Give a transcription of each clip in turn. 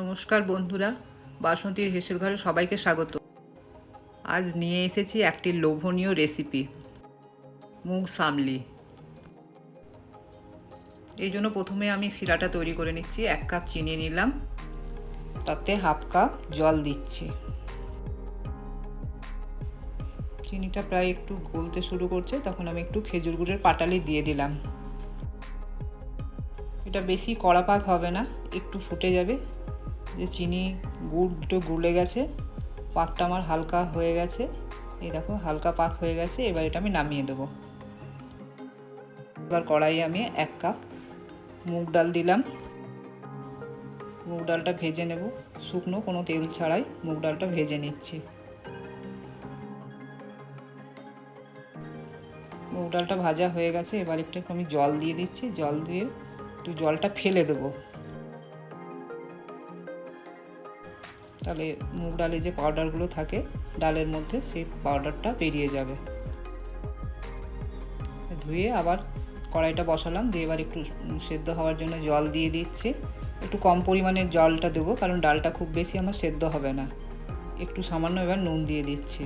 নমস্কার বন্ধুরা, বাসন্তীর হেসের ঘরে সবাইকে স্বাগত। আজ নিয়ে এসেছি একটি লোভনীয় রেসিপি মুগ সামলি। এই জন্য প্রথমে আমি শিরাটা তৈরি করে নিচ্ছি, এক কাপ চিনি নিলাম, তাতে হাফ কাপ জল দিচ্ছি। চিনিটা প্রায় একটু গলতে শুরু করছে, তখন আমি একটু খেজুর গুড়ের পাটালি দিয়ে দিলাম। এটা বেশি কড়া পাক হবে না, একটু ফুটে যাবে। যে চিনি গুড়, দুটো গুলে গেছে। পাকটা আমার হালকা হয়ে গেছে। এই দেখো, হালকা পাক হয়ে গেছে। এবার এটা আমি নামিয়ে দেবো। এবার কড়াইয়ে আমি এক কাপ মুগ ডাল দিলাম। মুগ ডালটা ভেজে নেব। শুকনো কোনো তেল ছাড়াই মুগ ডালটা ভেজে নিচ্ছি। মুগ ডালটা ভাজা হয়ে গেছে। এবার একটু আমি জল দিয়ে দিচ্ছি। জল দিয়ে একটু জলটা ফেলে দেবো। তাহলে মুগ ডালে যে পাউডারগুলো থাকে ডালের মধ্যে সেই পাউডারটা বেরিয়ে যাবে। ধুয়ে আবার কড়াইটা বসালাম, দিয়ে এবার একটু সেদ্ধ হওয়ার জন্য জল দিয়ে দিচ্ছি। একটু কম পরিমাণের জলটা দেবো, কারণ ডালটা খুব বেশি আমার সেদ্ধ হবে না। একটু সামান্য এবার নুন দিয়ে দিচ্ছি।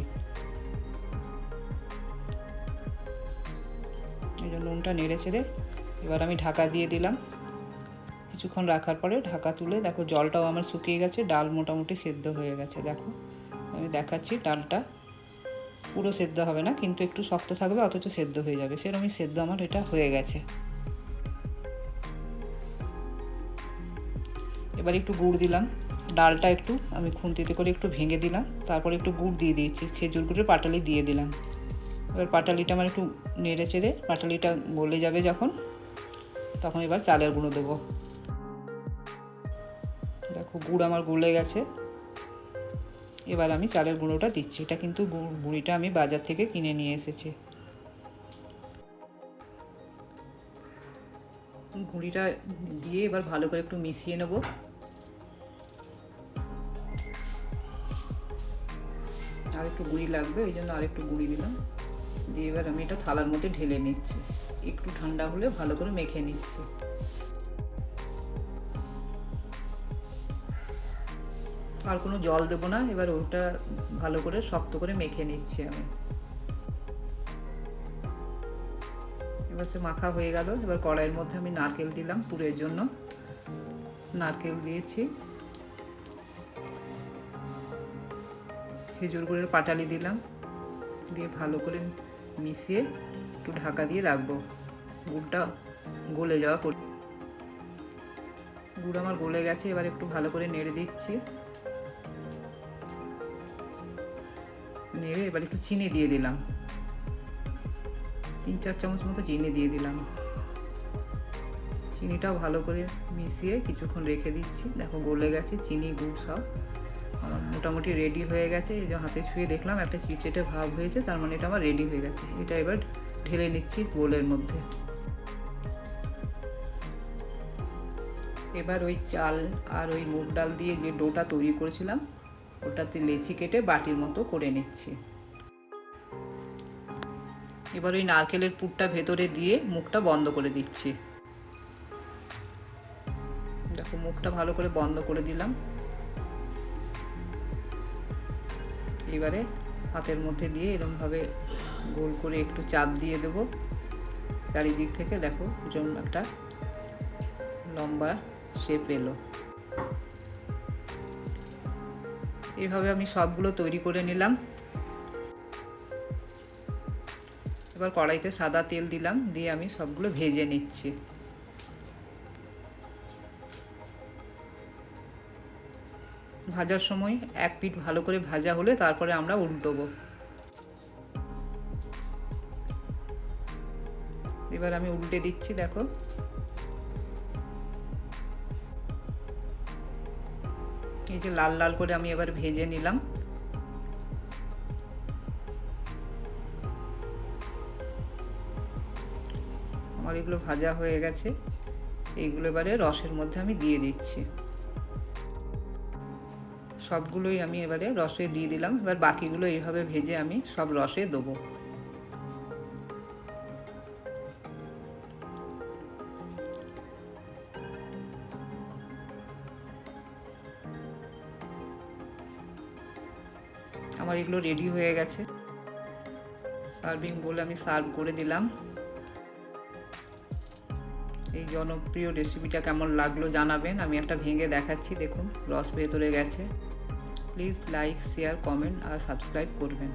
এই যে নুনটা নেড়ে চেড়ে এবার আমি ঢাকা দিয়ে দিলাম। কিছুক্ষণ রাখার পরে ঢাকা তুলে দেখো জলটাও আমার শুকিয়ে গেছে, ডাল মোটামুটি সেদ্ধ হয়ে গেছে, দেখো। আমি দেখাচ্ছি ডালটা। পুরো সেদ্ধ হবে না, কিন্তু একটু শক্ত থাকবে, অথচ সেদ্ধ হয়ে যাবে। সেরকমই সেদ্ধ আমার এটা হয়ে গেছে। এবার একটু গুড় দিলাম। ডালটা একটু আমি খুন্তিতে করে একটু ভেঙে দিলাম, তারপর একটু গুড় দিয়ে দিয়েছি, খেজুর গুড়ের পাটালি দিয়ে দিলাম। এবার পাটালিটা আমার একটু নেড়ে চেড়ে, পাটালিটা গলে যাবে যখন, তখন এবার চালের গুঁড়ো দেবো। দেখো গুড় আমার গুলে গেছে। এবার আমি চালের গুঁড়োটা দিচ্ছি। এটা কিন্তু গুঁড়িটা আমি বাজার থেকে কিনে নিয়ে এসেছি। গুঁড়িটা দিয়ে এবার ভালো করে একটু মিশিয়ে নেব। আর একটু গুঁড়ি লাগবে ওই জন্য আর একটু গুঁড়ি দিলাম। দিয়ে এবার আমি এটা থালার মধ্যে ঢেলে নিচ্ছি। একটু ঠান্ডা হলে ভালো করে মেখে নিচ্ছি। আর কোনো জল দেবো না। এবার ওটা ভালো করে শক্ত করে মেখে নিচ্ছি আমি। এবার সে মাখা হয়ে গেল। এবার কড়াইয়ের মধ্যে আমি নারকেল দিলাম পুরের জন্য। নারকেল দিয়েছি। খেজুর গুড়ের পাটালি দিলাম। দিয়ে ভালো করে মিশিয়ে একটু ঢাকা দিয়ে রাখব। গুড়টা গলে যাওয়া পর গুড় আমার গলে গেছে। এবার একটু ভালো করে নেড়ে দিচ্ছি। নেড়ে এবার একটু চিনি দিয়ে দিলাম। তিন, চার চামচ মতো চিনি দিয়ে দিলাম। চিনিটাও ভালো করে মিশিয়ে কিছুক্ষণ রেখে দিচ্ছি। দেখো গলে গেছে, চিনি, গুড় সব আমার মোটামুটি রেডি হয়ে গেছে। এই যে হাতে ছুঁয়ে দেখলাম, একটা চিটচেটে ভাব হয়েছে, তার মানে এটা আমার রেডি হয়ে গেছে। এটা এবার ঢেলে নিচ্ছি বোলের মধ্যে। এবার ওই চাল আর ওই মুগ ডাল দিয়ে যে ডোটা তৈরি করেছিলাম ওটাতে লেচি কেটে বাটির মতো করে নিচ্ছি। এবার ওই নারকেলের পুরটা ভেতরে দিয়ে মুখটা বন্ধ করে দিচ্ছি। দেখো, মুখটা ভালো করে বন্ধ করে দিলাম। এবারে হাতের মধ্যে দিয়ে এরমভাবে গোল করে একটু চাপ দিয়ে দেবো। চারিদিক থেকে দেখো একটা লম্বা শেপ এলো। এইভাবে আমি সবগুলো তৈরি করে নিলাম। এবার কড়াইতে সাদা তেল দিলাম, দিয়ে আমি সবগুলো ভেজে নিচ্ছি। ভাজার সময় এক পিঠ ভালো করে ভাজা হলে তারপরে আমরা উল্টোবো। এবার আমি উল্টে দিচ্ছি, দেখো। এই লাল লাল করে আমি এবার ভেজে নিলাম। আমার এগুলো ভাজা হয়ে গেছে। এইগুলো এবারে রসের মধ্যে আমি দিয়ে দিচ্ছি। সবগুলোই আমি এবারে রসে দিয়ে দিলাম। এবার বাকিগুলো এইভাবে ভেজে আমি সব রসে দেবো। আমার এগুলো রেডি হয়ে গেছে। সার্ভিং বলে আমি সার্ভ করে দিলাম। এই জনপ্রিয় রেসিপিটা কেমন লাগল জানাবেন। আমি একটা ভেঙে দেখাচ্ছি, দেখুন, রস ভেতরে গেছে। প্লিজ লাইক শেয়ার কমেন্ট আর সাবস্ক্রাইব করবেন।